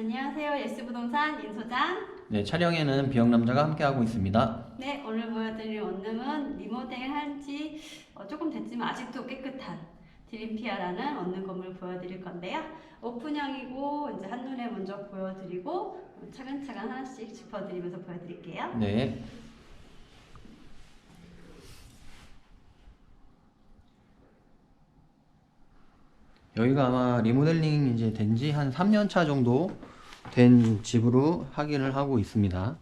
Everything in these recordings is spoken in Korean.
안녕하세요. 예스부동산 인소장. 네, 촬영에는 비영남자가 함께하고 있습니다. 네, 오늘 보여드릴 원룸은 리모델 한 지 어, 조금 됐지만 아직도 깨끗한 드림피아라는 원룸 건물 보여드릴 건데요. 오픈형이고 이제 한눈에 먼저 보여드리고 차근차근 하나씩 짚어드리면서 보여드릴게요. 네. 여기가 아마 리모델링 이제 된 지 한 3년 차 정도 된 집으로 확인을 하고 있습니다.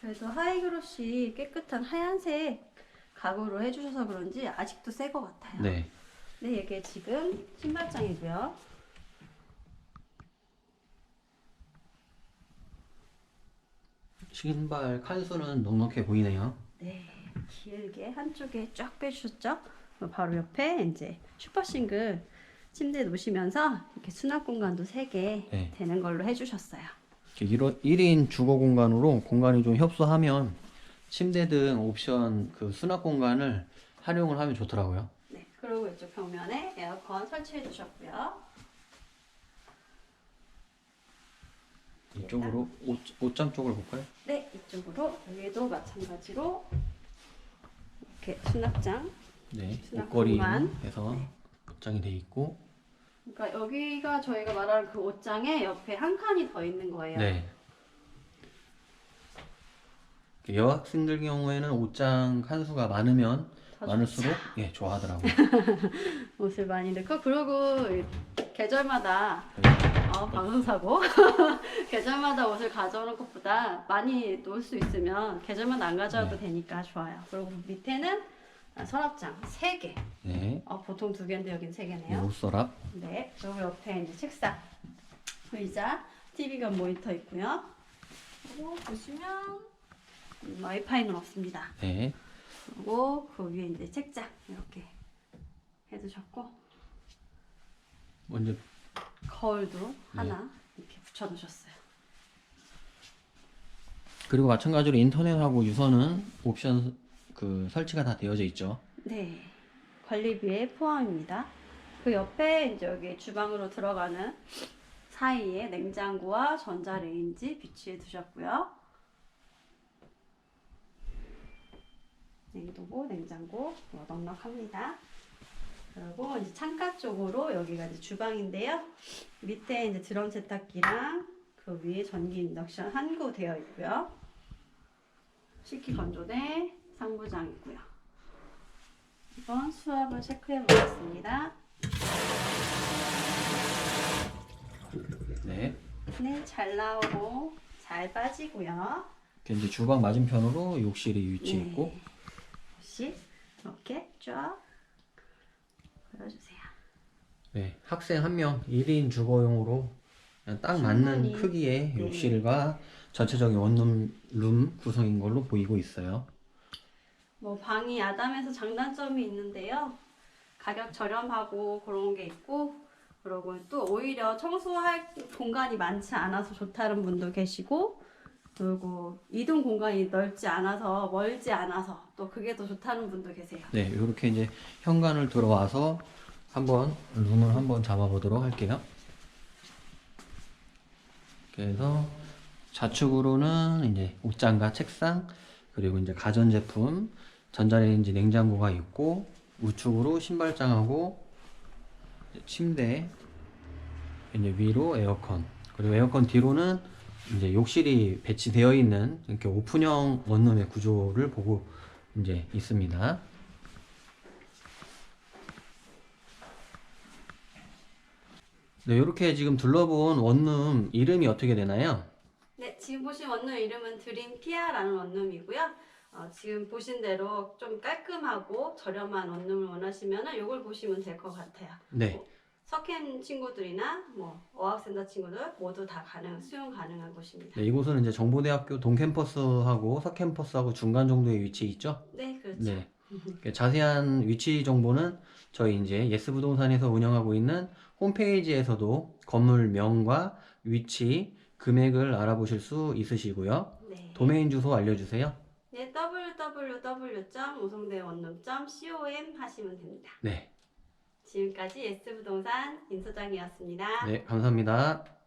그래도 하이그로시 깨끗한 하얀색 가구로 해주셔서 그런지 아직도 새 것 같아요. 네. 네, 이게 지금 신발장이고요. 신발 칸수는 넉넉해 보이네요. 네, 길게 한쪽에 쫙 빼주셨죠? 바로 옆에 이제 슈퍼싱글 침대 놓으시면서 이렇게 수납 공간도 3개 네. 되는 걸로 해주셨어요. 1인 주거 공간으로 공간이 좀 협소하면 침대 등 옵션 그 수납 공간을 활용을 하면 좋더라고요. 네, 그리고 이쪽 벽면에 에어컨 설치해 주셨고요. 이쪽으로 옷, 옷장 쪽을 볼까요? 네, 이쪽으로 여기도 마찬가지로 이렇게 수납장. 네, 수납 옷걸이 공간. 네. 옷장이 돼 있고 그러니까 여기가 저희가 말하는 그 옷장에 옆에 한 칸이 더 있는 거예요. 네. 여학생들 경우에는 옷장 칸수가 많으면 더 많을수록 예 좋아하더라고요. 옷을 많이 넣고 그리고 계절마다 어, 방송사고 계절마다 옷을 가져오는 것보다 많이 놓을 수 있으면 계절마다 안 가져와도 네. 되니까 좋아요. 그리고 밑에는 아, 서랍장 3개. 네, 어, 보통 두 개인데 여긴 세 네, 개네요. 옷서랍. 네. 그리고 옆에 이제 책상, 의자, TV가 모니터 있고요. 그리고 보시면 음, 와이파이는 없습니다. 네, 그리고 그 위에 이제 책장 이렇게 해두셨고 먼저 거울도 하나 이렇게 붙여놓으셨어요. 그리고 마찬가지로 인터넷하고 유선은 옵션 그 설치가 다 되어져 있죠. 네, 관리비에 포함입니다. 그 옆에 여기 주방으로 들어가는 사이에 냉장고와 전자레인지 비치해 두셨고요. 냉동고, 냉장고 뭐 넉넉합니다. 그리고 이제 창가 쪽으로 여기가 이제 주방인데요. 밑에 이제 드럼 세탁기랑 그 위에 전기 인덕션 한구 되어 있고요. 식기 건조대 상부장이고요. 이번 수압을 체크해 보겠습니다. 네. 네, 잘 나오고 잘 빠지고요. 이렇게 이제 주방 맞은편으로 욕실이 위치했고 네. 혹시 이렇게 쫙 보여주세요. 네, 학생 한 명 1인 주거용으로 그냥 딱 맞는 충분히. 크기의 네. 욕실과 전체적인 원룸 룸 구성인 걸로 보이고 있어요. 뭐 방이 야담해서 장단점이 있는데요. 가격 저렴하고 그런 게 있고 그리고 또 오히려 청소할 공간이 많지 않아서 좋다는 분도 계시고 그리고 이동 공간이 넓지 않아서 멀지 않아서 또 그게 더 좋다는 분도 계세요. 네, 이렇게 이제 현관을 들어와서 한번 룸을 한번 잡아보도록 할게요. 그래서 좌측으로는 이제 옷장과 책상 그리고 이제 가전제품, 전자레인지, 냉장고가 있고 우측으로 신발장하고 침대, 이제 위로 에어컨 그리고 에어컨 뒤로는 이제 욕실이 배치되어 있는 이렇게 오픈형 원룸의 구조를 보고 이제 있습니다. 네, 이렇게 지금 둘러본 원룸 이름이 어떻게 되나요? 네, 지금 보신 원룸 이름은 드림 피아라는 원룸이고요. 어, 지금 보신 대로 좀 깔끔하고 저렴한 원룸을 원하시면 이걸 보시면 될 것 같아요. 네, 석캠 친구들이나 뭐 어학센터 친구들 모두 다 가능 수용 가능한 곳입니다. 네, 이곳은 이제 정보대학교 동캠퍼스하고 서캠퍼스하고 중간 정도에 위치해 있죠? 네, 그렇죠. 네. 그 자세한 위치 정보는 저희 이제 예스 부동산에서 운영하고 있는 홈페이지에서도 건물명과 위치, 금액을 알아보실 수 있으시고요. 네. 도메인 주소 알려주세요. 네, www.우성대원룸.com 하시면 됩니다. 네, 지금까지 예스부동산 인소장이었습니다. 네, 감사합니다.